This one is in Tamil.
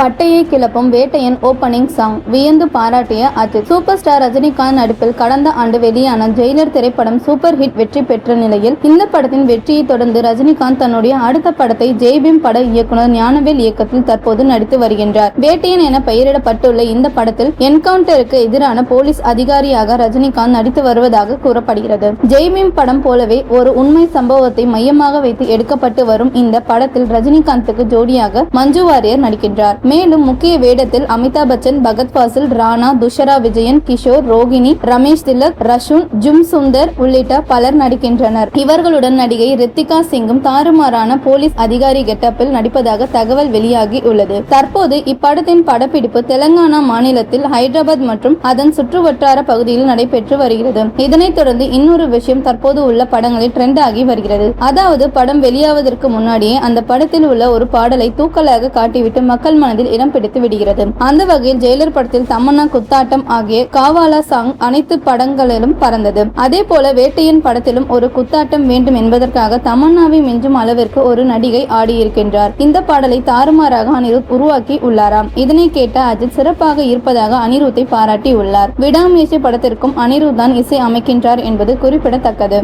பட்டையை கிளப்பும் வேட்டையன் ஓப்பனிங் சாங் வியந்து பாராட்டிய அஜித். சூப்பர் ஸ்டார் ரஜினிகாந்த் நடிப்பில் கடந்த ஆண்டு வெளியான ஜெயிலர் திரைப்படம் சூப்பர் ஹிட் வெற்றி பெற்ற நிலையில் இந்த படத்தின் வெற்றியை தொடர்ந்து ரஜினிகாந்த் தன்னுடைய அடுத்த படத்தை ஜெய்பீம் பட இயக்குனர் ஞானவேல் இயக்கத்தில் தற்போது நடித்து வருகின்றார். வேட்டையன் என பெயரிடப்பட்டுள்ள இந்த படத்தில் என்கவுண்டருக்கு எதிரான போலீஸ் அதிகாரியாக ரஜினிகாந்த் நடித்து வருவதாக கூறப்படுகிறது. ஜெய்பீம் படம் போலவே ஒரு உண்மை சம்பவத்தை மையமாக வைத்து எடுக்கப்பட்டு வரும் இந்த படத்தில் ரஜினிகாந்துக்கு ஜோடியாக மஞ்சு வாரியர் நடிக்கின்றார். மேலும் முக்கிய வேடத்தில் அமிதாப் பச்சன் பகத் ஃபாசில் ராணா துஷரா விஜயன் கிஷோர் ரோகிணி ரமேஷ் திலக் ரஷூன் ஜும் சுந்தர் உள்ளிட்ட பலர் நடிக்கின்றனர். இவர்களுடன் நடிகை ரித்திகா சிங்கும் தாறுமாறான போலீஸ் அதிகாரி கெட்டப்பில் நடிப்பதாக தகவல் வெளியாகி உள்ளது. தற்போது இப்படத்தின் படப்பிடிப்பு தெலங்கானா மாநிலத்தில் ஹைதராபாத் மற்றும் அதன் சுற்றுவட்டார பகுதியில் நடைபெற்று வருகிறது. இதனைத் தொடர்ந்து இன்னொரு விஷயம் தற்போது உள்ள படங்களில் ட்ரெண்ட் ஆகி வருகிறது. அதாவது படம் வெளியாவதற்கு முன்னாடியே அந்த படத்தில் உள்ள ஒரு பாடலை தூக்கலாக காட்டிவிட்டு மக்கள் மனதில் அதில் இடம் பிடித்து விடுகிறது. அந்த வகையில் ஜெயிலர் படத்தில் தமன்னா குத்தாட்டம் ஆகிய காவாலா சாங் அனைத்து படங்களிலும் பறந்தது. அதே போல வேட்டையன் படத்திலும் ஒரு குத்தாட்டம் வேண்டும் என்பதற்காக தமன்னாவை மிஞ்சும் அளவிற்கு ஒரு நடிகை ஆடியிருக்கின்றார். இந்த பாடலை தாறுமாறாக அனிருத் உருவாக்கி உள்ளாராம். இதனை கேட்ட அஜித் சிறப்பாக இருப்பதாக அனிருத்தை பாராட்டி உள்ளார் விடாமுயற்சி படத்திற்கும் அனிருத் தான் இசை அமைக்கின்றார் என்பது குறிப்பிடத்தக்கது.